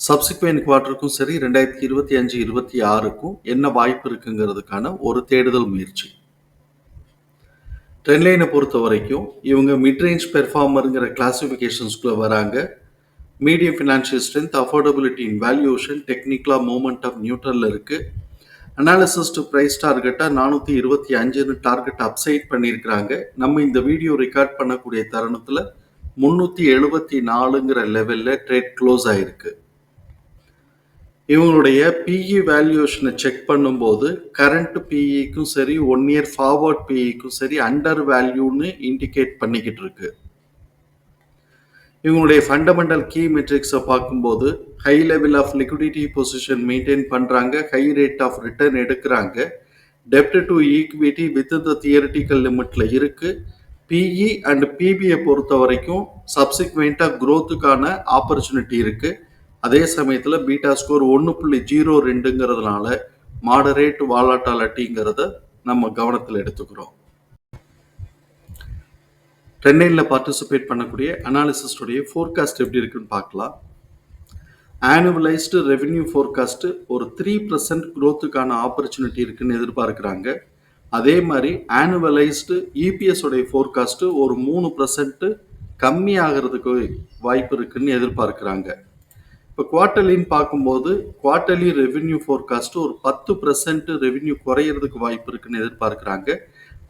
Subsequent குவார்ட்டருக்கும் சரி ரெண்டாயிரத்தி இருபத்தி அஞ்சு இருபத்தி ஆறுக்கும் என்ன வாய்ப்பு இருக்குங்கிறதுக்கான ஒரு தேடுதல் முயற்சி. ட்ரெண்ட்லைனை பொறுத்த வரைக்கும் இவங்க மிட்ரேஞ்ச் பெர்ஃபார்மருங்கிற கிளாஸிஃபிகேஷன்ஸ்குள்ளே வராங்க. Medium financial strength affordability in valuation டெக்னிக்கலாக மூமெண்ட் ஆஃப் நியூட்ரலில் இருக்குது அனாலிசிஸ் டு ப்ரைஸ் டார்கெட்டாக நானூற்றி இருபத்தி அஞ்சுன்னு டார்கெட் அப்சைட் பண்ணியிருக்கிறாங்க. நம்ம இந்த வீடியோ ரெக்கார்ட் பண்ணக்கூடிய தருணத்தில் முந்நூற்றி எழுபத்தி நாலுங்கிற லெவலில் ட்ரேட் க்ளோஸ் ஆகிருக்கு இவங்களுடைய பிஇ வேல்யூஷனை செக் பண்ணும்போது கரண்ட் பிஇக்கும் சரி ஒன் இயர் ஃபார்வர்ட் பிஇக்கும் சரி அண்டர் வேல்யூன்னு இண்டிகேட் பண்ணிக்கிட்டு இருக்கு. இவங்களுடைய ஃபண்டமெண்டல் கீ மெட்ரிக்ஸை பார்க்கும்போது high level of liquidity position maintain பண்ணுறாங்க ஹை ரேட் ஆஃப் ரிட்டர்ன் எடுக்கிறாங்க. டெப்ட் to equity with the theoretical லிமிட்டில் இருக்குது பிஇ அண்ட் பிபியை பொறுத்த வரைக்கும் சப்சிக்வெண்ட்டாக க்ரோத்துக்கான ஆப்பர்ச்சுனிட்டி இருக்குது அதே சமயத்தில் பீட்டா ஸ்கோர் ஒன்று புள்ளி ஜீரோ ரெண்டுங்கிறதுனால மாடரேட் வாலாட்டாலிட்டிங்கிறத நம்ம கவனத்தில் எடுத்துக்கிறோம். டென்னையில் பார்ட்டிசிபேட் பண்ணக்கூடிய அனாலிசிஸ்டுடைய ஃபோர்காஸ்ட் எப்படி இருக்குன்னு பார்க்கலாம். ஆனுவலைஸ்டு ரெவென்யூ ஃபோர்காஸ்ட்டு ஒரு த்ரீ பர்சன்ட் க்ரோத்துக்கான ஆப்பர்ச்சுனிட்டி இருக்குன்னு எதிர்பார்க்குறாங்க. அதே மாதிரி ஆனுவலைஸ்டு இபிஎஸோடைய ஃபோர்காஸ்ட்டு ஒரு மூணு பர்சன்ட்டு கம்மி ஆகிறதுக்கு வாய்ப்பு இருக்குன்னு எதிர்பார்க்குறாங்க. இப்போ குவார்ட்டர்லின்னு பார்க்கும்போது குவார்ட்டர்லி ரெவென்யூ ஃபோர்காஸ்ட் ஒரு பத்து பர்சன்ட் ரெவென்யூ குறையிறதுக்கு வாய்ப்பு இருக்குன்னு எதிர்பார்க்குறாங்க.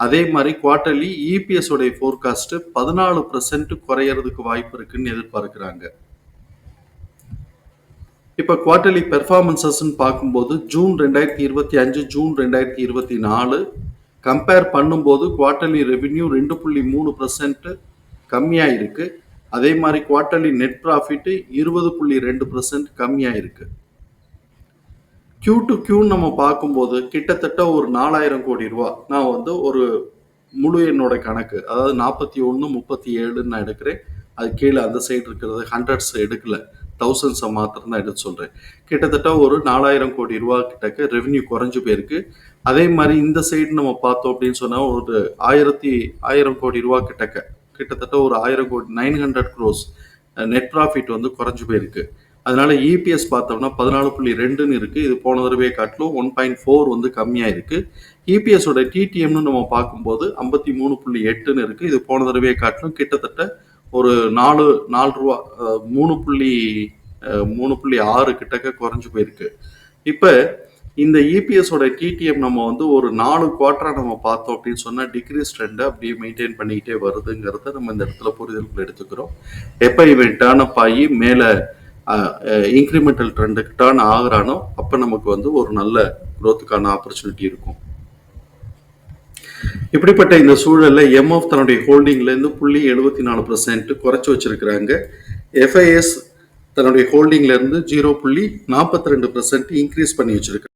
அதே மாதிரி குவார்ட்டர்லி இபிஎஸ் உடைய ஃபோர்காஸ்ட் பதினாலு பர்சன்ட் குறையிறதுக்கு வாய்ப்பு இருக்குன்னு எதிர்பார்க்குறாங்க. இப்போ குவார்ட்டர்லி பெர்ஃபார்மன்சஸ்ன்னு பார்க்கும்போது ஜூன் ரெண்டாயிரத்தி இருபத்தி அஞ்சு ஜூன் ரெண்டாயிரத்தி இருபத்தி நாலு கம்பேர் பண்ணும்போது குவார்ட்டர்லி ரெவென்யூ ரெண்டு புள்ளி மூணு பர்சன்ட் கம்மியாக இருக்குது அதே மாதிரி குவார்ட்டர்லி நெட் ப்ராஃபிட்டு இருபது புள்ளி ரெண்டு பர்சன்ட் கம்மியாக இருக்கு கியூ டு கியூன்னு நம்ம பார்க்கும்போது கிட்டத்தட்ட ஒரு நாலாயிரம் கோடி ரூபா. நான் வந்து ஒரு முழு என்னோட கணக்கு அதாவது நாற்பத்தி ஒன்று முப்பத்தி ஏழுன்னு நான் எடுக்கிறேன். அது கீழே அந்த சைடு இருக்கிறது ஹண்ட்ரட்ஸ் எடுக்கல தௌசண்ட்ஸை மாத்திரம் தான் எடுத்து சொல்கிறேன் கிட்டத்தட்ட ஒரு நாலாயிரம் கோடி ரூபா கிட்டக்க ரெவென்யூ குறைஞ்சு போயிருக்கு. அதே மாதிரி இந்த சைடு நம்ம பார்த்தோம் அப்படின்னு சொன்னால் ஒரு ஆயிரத்தி ஆயிரம் கோடி ரூபா கிட்டக்க கிட்டத்தட்ட ஒரு ஆயிரம் கோடி nine hundred crores net profit வந்து குறைஞ்சு போயிருக்கு. அதனால இபிஎஸ் பார்த்தோம்னா பதினாலு புள்ளி ரெண்டுன்னு இருக்கு. இது போன தடவை காட்டிலும் ஒன் பாயிண்ட் ஃபோர் வந்து கம்மியாக இருக்கு இபிஎஸோட டிடிஎம்னு நம்ம பார்க்கும்போது ஐம்பத்தி மூணு புள்ளி எட்டுன்னு இருக்கு. இது போன தடவையை காட்டிலும் கிட்டத்தட்ட ஒரு நாலு நாலு ரூபா மூணு புள்ளி மூணு புள்ளி ஆறு கிட்டக்க குறைஞ்சு போயிருக்கு. இப்போ இந்த இபிஎஸோட டிடிஎம் நம்ம வந்து ஒரு நாலு குவார்டராக நம்ம பார்த்தோம் அப்படின்னு சொன்னால் டிக்ரீஸ் ட்ரெண்டை அப்படியே மெயின்டைன் பண்ணிக்கிட்டே வருதுங்கிறத நம்ம இந்த இடத்துல புரிதலுக்குள்ள எடுத்துக்கிறோம். எப்போ இவன் டேர்ன் அப் ஆகி மேலே இன்க்ரிமெண்டல் ட்ரெண்டுக்கு டேர்ன் ஆகுறானோ அப்போ நமக்கு வந்து ஒரு நல்ல குரோத்துக்கான ஆப்பர்ச்சுனிட்டி இருக்கும். இப்படிப்பட்ட இந்த சூழலில் எம்எஃப் தன்னுடைய ஹோல்டிங்லேருந்து புள்ளி எழுபத்தி நாலு பர்சன்ட் குறைச்சி வச்சிருக்கிறாங்க. எஃப்ஐஎஸ் தன்னுடைய ஹோல்டிங்லேருந்து ஜீரோ புள்ளி நாற்பத்தி ரெண்டு பர்சன்ட் இன்க்ரீஸ் பண்ணி வச்சிருக்காங்க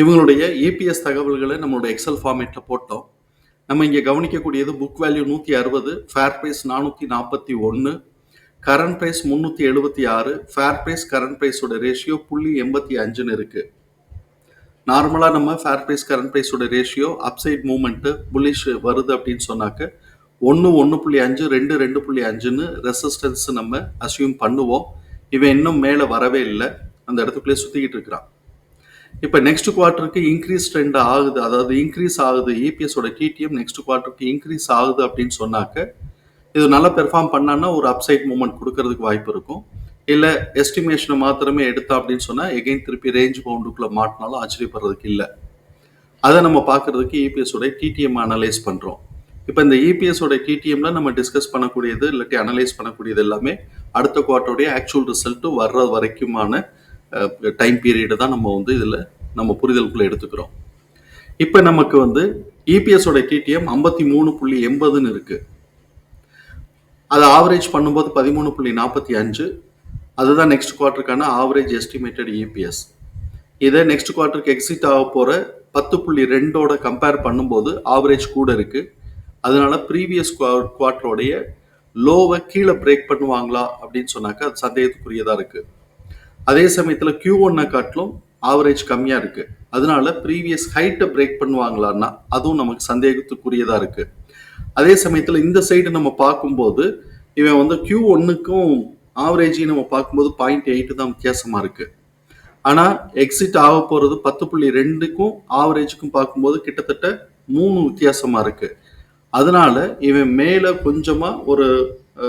இவங்களுடைய இபிஎஸ் தகவல்களை நம்மளோட எக்ஸல் ஃபார்மேட்டில் போட்டோம். நம்ம இங்கே கவனிக்கக்கூடியது புக் வேல்யூ நூற்றி அறுபது ஃபேர் ப்ரைஸ் நானூற்றி நாற்பத்தி ஒன்று கரண்ட் ப்ரைஸ் முந்நூற்றி எழுபத்தி ஆறு ஃபேர் ப்ரைஸ் கரண்ட் ப்ரைஸோட ரேஷியோ புள்ளி எண்பத்தி அஞ்சுன்னு இருக்குது நார்மலாக நம்ம ஃபேர் ப்ரைஸ் கரண்ட் ப்ரைஸோட ரேஷியோ அப்சைட் மூமெண்ட்டு புல்லிஷ் வருது அப்படின்னு சொன்னாக்க ஒன்று ஒன்று புள்ளி அஞ்சு ரெண்டு ரெண்டு புள்ளி அஞ்சுன்னு ரெசிஸ்டன்ஸ் நம்ம அசியூம் பண்ணுவோம். இவன் இன்னும் மேலே வரவே இல்லை. அந்த இடத்துக்குள்ளே சுற்றிக்கிட்டு இருக்கிறான். இப்போ நெக்ஸ்ட் குவார்ட்டருக்கு இன்க்ரீஸ் ட்ரெண்ட் ஆகுது. அதாவது இன்க்ரீஸ் ஆகுது. இபிஎஸோட டிடிஎம் நெக்ஸ்ட் குவார்ட்டருக்கு இன்க்ரீஸ் ஆகுது அப்படின்னு சொன்னாக்க இது நல்லா பெர்ஃபார்ம் பண்ணான்னா ஒரு அப்சைட் மூமெண்ட் கொடுக்கறதுக்கு வாய்ப்பு இருக்கும். இல்லை எஸ்டிமேஷனை மாத்திரமே எடுத்தா அப்படின்னு சொன்னால் எகைன் திருப்பி ரேஞ்ச் பவுண்டுக்குள்ளே மாட்டினாலும் ஆச்சரியப்படுறதுக்கு இல்லை. அதை நம்ம பார்க்கறதுக்கு இபிஎஸோட டிடிஎம் அனலைஸ் பண்ணுறோம் இப்போ இந்த இபிஎஸோட டிடிஎம்ல நம்ம டிஸ்கஸ் பண்ணக்கூடியது இல்லாட்டி அனலைஸ் பண்ணக்கூடியது எல்லாமே அடுத்த குவார்ட்டருடைய ஆக்சுவல் ரிசல்ட்டு வர்ற வரைக்குமான டைம் பீரியடு தான் நம்ம வந்து இதில் நம்ம புரிதலுக்குள்ளே எடுத்துக்கிறோம். இப்போ நமக்கு வந்து இபிஎஸோட டிடிஎம் ஐம்பத்தி மூணு புள்ளி எண்பதுன்னு இருக்கு. அதை ஆவரேஜ் பண்ணும்போது பதிமூணு புள்ளி நாற்பத்தி அஞ்சு. அதுதான் next குவார்ட்டருக்கான average estimated E P S இதை நெக்ஸ்ட் குவார்ட்டருக்கு எக்ஸிட் ஆக போகிற பத்து புள்ளி ரெண்டோட கம்பேர் பண்ணும்போது ஆவரேஜ் கூட இருக்குது அதனால ப்ரீவியஸ் குவார்ட்டரோடைய லோவை கீழே பிரேக் பண்ணுவாங்களா அப்படின்னு சொன்னாக்கா அது சந்தேகத்துக்குரியதாக இருக்குது அதே சமயத்தில் கியூ ஒன்னை காட்டிலும் ஆவரேஜ் கம்மியாக இருக்குது அதனால ப்ரீவியஸ் ஹைட்டை பிரேக் பண்ணுவாங்களான்னா அதுவும் நமக்கு சந்தேகத்துக்குரியதாக இருக்குது அதே சமயத்தில் இந்த சைடு நம்ம பார்க்கும்போது இவன் வந்து கியூ ஒன்றுக்கும் ஆவரேஜையும் நம்ம பார்க்கும்போது பாயிண்ட் எயிட்டு தான் வித்தியாசமாக இருக்குது ஆனால் எக்ஸிட் ஆக போகிறது பத்து புள்ளி ரெண்டுக்கும் ஆவரேஜுக்கும் பார்க்கும்போது கிட்டத்தட்ட மூணு வித்தியாசமாக இருக்குது அதனால இவன் மேலே கொஞ்சமாக ஒரு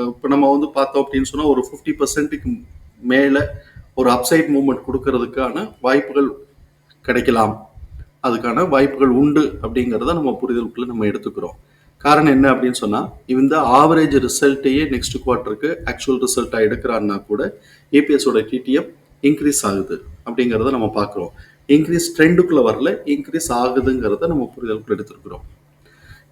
இப்போ நம்ம வந்து பார்த்தோம் அப்படின்னு சொன்னால் ஒரு ஃபிஃப்டி பர்சன்ட்டுக்கு மேலே ஒரு அப்சைட் மூமெண்ட் கொடுக்கறதுக்கான வாய்ப்புகள் கிடைக்கலாம். அதுக்கான வாய்ப்புகள் உண்டு அப்படிங்கிறத நம்ம புரிதலுக்குள்ள நம்ம எடுத்துக்கிறோம். காரணம் என்ன அப்படின்னு சொன்னால் இந்த ஆவரேஜ் ரிசல்ட்டையே நெக்ஸ்ட் குவார்ட்டருக்கு ஆக்சுவல் ரிசல்ட்டாக எடுக்கிறான்னா கூட ஏபிஎஸோட டிடிஎம் இன்க்ரீஸ் ஆகுது அப்படிங்கிறத நம்ம பார்க்குறோம். இன்க்ரீஸ் ட்ரெண்டுக்குள்ளே வரல இன்க்ரீஸ் ஆகுதுங்கிறத நம்ம புரிதலுக்குள்ள எடுத்துருக்குறோம்.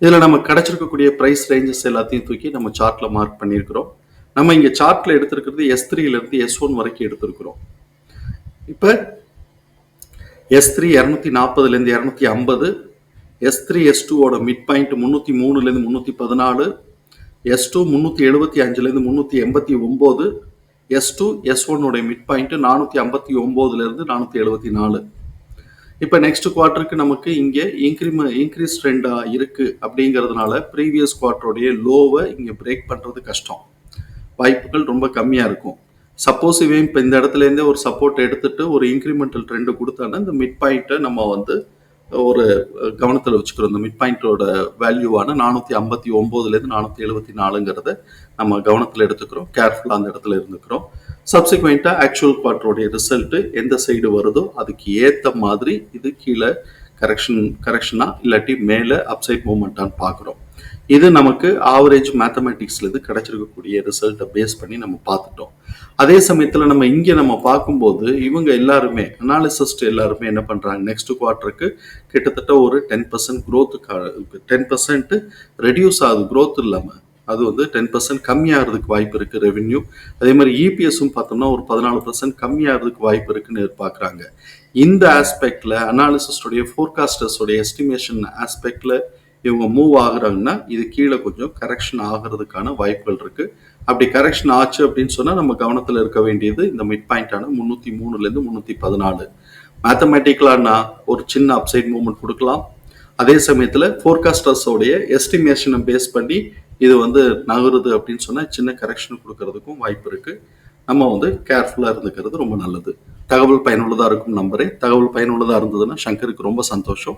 இதில் நம்ம கிடச்சிருக்கக்கூடிய ப்ரைஸ் ரேஞ்சஸ் எல்லாத்தையும் தூக்கி நம்ம சார்ட்டில் மார்க் பண்ணியிருக்கிறோம். நம்ம இங்கே சார்ட்டில் எடுத்திருக்கிறது எஸ் த்ரீலேருந்து எஸ் ஒன் வரைக்கும் எடுத்திருக்கிறோம். இப்போ எஸ் த்ரீ இரநூத்தி நாற்பதுலேருந்து இரநூத்தி ஐம்பது எஸ் த்ரீ எஸ் டூவோட மிட் பாயிண்ட் முந்நூற்றி மூணுலேருந்து முந்நூற்றி பதினாலு எஸ் டூ முந்நூற்றி எழுபத்தி அஞ்சுலேருந்து முந்நூற்றி எண்பத்தி ஒம்பது எஸ் டூ எஸ் ஒன்னுடைய மிட் பாயிண்ட் நானூற்றி ஐம்பத்தி ஒம்போதுலேருந்து நானூற்றி எழுபத்தி நாலு. இப்போ நெக்ஸ்ட் குவார்ட்டருக்கு நமக்கு இங்கே இன்க்ரிம இன்க்ரீஸ் ட்ரெண்டாக இருக்குது அப்படிங்கிறதுனால ப்ரீவியஸ் குவார்ட்டருடைய லோவை இங்கே பிரேக் பண்ணுறது கஷ்டம். வாய்ப்புகள் ரொம்ப கம்மியாக இருக்கும். சப்போஸ் இவன் இப்போ இந்த இடத்துலேருந்தே ஒரு சப்போர்ட் எடுத்துட்டு ஒரு இன்க்ரிமெண்டல் ட்ரெண்டு கொடுத்தானா இந்த மிட் பாயிண்ட்டை நம்ம வந்து ஒரு கவனத்தில் வச்சுக்கிறோம். இந்த மிட் பாயிண்டோட வேல்யூவான நானூற்றி ஐம்பத்தி ஒம்போதுலேருந்து நானூற்றி எழுபத்தி நாலுங்கிறத நம்ம கவனத்தில் எடுத்துக்கிறோம். கேர்ஃபுல்லாக அந்த இடத்துல இருந்துக்கிறோம். சப்சிக்வெண்ட்டாக ஆக்சுவல் குவார்ட்டருடைய ரிசல்ட்டு எந்த சைடு வருதோ அதுக்கு ஏற்ற மாதிரி இது கீழே கரெக்ஷன் கரெக்ஷனாக இல்லாட்டி மேலே அப்சைட் மூமெண்ட்டான்னு பார்க்குறோம் இது நமக்கு ஆவரேஜ் மேத்தமெட்டிக்ஸ்லேருந்து கிடைச்சிருக்கக்கூடிய ரிசல்ட்டை பேஸ் பண்ணி நம்ம பார்த்துட்டோம். அதே சமயத்தில் நம்ம இங்கே நம்ம பார்க்கும்போது இவங்க எல்லாருமே அனாலிசிஸ்ட் எல்லாருமே என்ன பண்ணுறாங்க நெக்ஸ்ட் குவார்ட்டருக்கு கிட்டத்தட்ட ஒரு டென் பர்சன்ட் க்ரோத்துக்கு டென் பர்சன்ட் ரெடியூஸ் ஆகுது. க்ரோத் இல்லாமல் அது வந்து டென் பர்சன்ட் கம்மியாகிறதுக்கு வாய்ப்பு இருக்குது ரெவென்யூ அதே மாதிரி இபிஎஸும் பார்த்தோம்னா ஒரு பதினாலு பர்சன்ட் கம்மியாகிறதுக்கு வாய்ப்பு இருக்குன்னு எதிர்பார்க்குறாங்க. இந்த ஆஸ்பெக்டில் அனாலிசிஸ்டோடைய ஃபோர்காஸ்டர்ஸோடைய எஸ்டிமேஷன் ஆஸ்பெக்டில் இவங்க மூவ் ஆகுறாங்கன்னா இது கீழே கொஞ்சம் கரெக்ஷன் ஆகிறதுக்கான வாய்ப்புகள் இருக்குது அப்படி கரெக்ஷன் ஆச்சு அப்படின்னு சொன்னால் நம்ம கவனத்தில் இருக்க வேண்டியது இந்த மிட் பாயிண்டான முந்நூற்றி மூணுலேருந்து முந்நூற்றி பதினாலு. மேத்தமேட்டிக்கலானா ஒரு சின்ன அப்சைட் மூவ்மெண்ட் கொடுக்கலாம். அதே சமயத்தில் ஃபோர்காஸ்டர்ஸோடைய எஸ்டிமேஷனை பேஸ் பண்ணி இது வந்து நகருது அப்படின்னு சொன்னால் சின்ன கரெக்ஷன் கொடுக்கறதுக்கும் வாய்ப்பு இருக்குது நம்ம வந்து கேர்ஃபுல்லாக இருந்துக்கிறது ரொம்ப நல்லது. தகவல் பயனுள்ளதாக இருக்கும் நம்பரே தகவல் பயனுள்ளதாக இருந்ததுன்னா சங்கருக்கு ரொம்ப சந்தோஷம்.